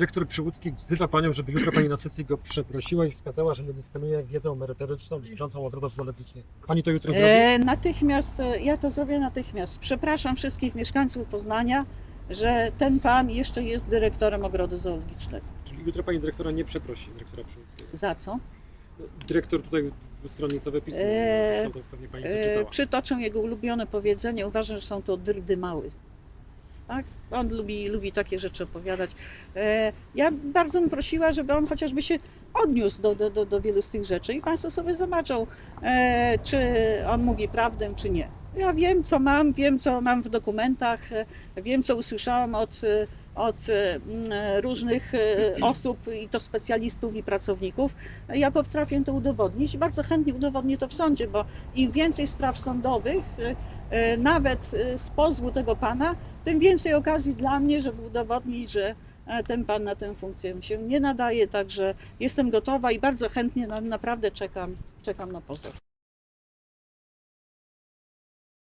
dyrektor Przyłódzki wzywa panią, żeby jutro pani na sesji go przeprosiła i wskazała, że nie dysponuje wiedzą merytoryczną dotyczącą odrodów zoologicznych. Pani to jutro zrobi? E, natychmiast, e, ja to zrobię natychmiast. Przepraszam wszystkich mieszkańców Poznania, że ten pan jeszcze jest dyrektorem ogrodu zoologicznego. Czyli jutro pani dyrektora nie przeprosi, dyrektora Przyłódzkiego. Za co? Dyrektor tutaj stronnicowe pismo Eee, napisał, to pewnie pani E, przytoczę jego ulubione powiedzenie. Uważam, że są to drdy mały. Tak? On lubi, lubi takie rzeczy opowiadać. E, ja bardzo bym prosiła, żeby on chociażby się odniósł do, do, do, do wielu z tych rzeczy i Państwo sobie zobaczą, e, czy on mówi prawdę, czy nie. Ja wiem, co mam, wiem, co mam w dokumentach, e, wiem, co usłyszałam od, od e, różnych e, osób, i to specjalistów i pracowników. Ja potrafię to udowodnić i bardzo chętnie udowodnię to w sądzie, bo im więcej spraw sądowych, e, nawet z pozwu tego pana, tym więcej okazji dla mnie, żeby udowodnić, że e, ten pan na tę funkcję się nie nadaje. Także jestem gotowa i bardzo chętnie na, naprawdę czekam, czekam na pozew.